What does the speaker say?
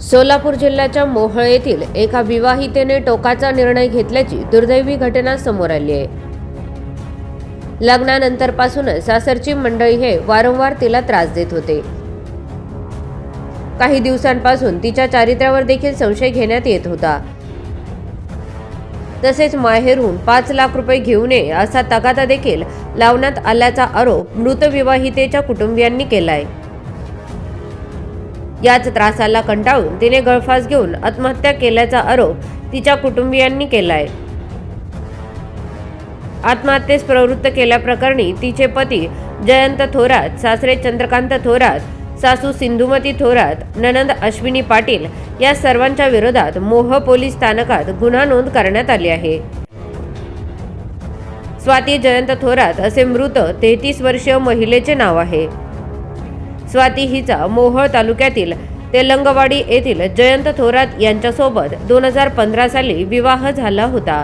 सोलापूर जिल्ह्याच्या मोहळ येथील एका विवाहितेने टोकाचा निर्णय घेतल्याची दुर्दैवी घटना समोर आली आहे. लग्नानंतरपासूनच सासरची मंडळी हे वारंवार तिला त्रास देत होते. काही दिवसांपासून तिच्या चारित्र्यावर देखील संशय घेण्यात येत होता. तसेच माहेरून पाच लाख रुपये घेऊ नये असा तगादा देखील लावण्यात आल्याचा आरोप मृत विवाहितेच्या कुटुंबियांनी केलाय. याच त्रासाला कंटाळून तिने गळफास घेऊन आत्महत्या केल्याचा आरोप तिच्या कुटुंबियांनी केलाय. आत्महत्येस प्रवृत्त केल्याप्रकरणी तिचे पती जयंत थोरात सासरे चंद्रकांत थोरात सासू सिंधुमती थोरात ननंद अश्विनी पाटील या सर्वांच्या विरोधात मोह पोलीस स्थानकात गुन्हा नोंद करण्यात आली आहे. स्वाती जयंत थोरात असे मृत तेहतीस वर्षीय महिलेचे नाव आहे. स्वाती हिचा मोहोळ तालुक्यातील तेलंगवाडी येथील जयंत थोरात यांच्यासोबत दोन हजार पंधरा साली विवाह झाला होता.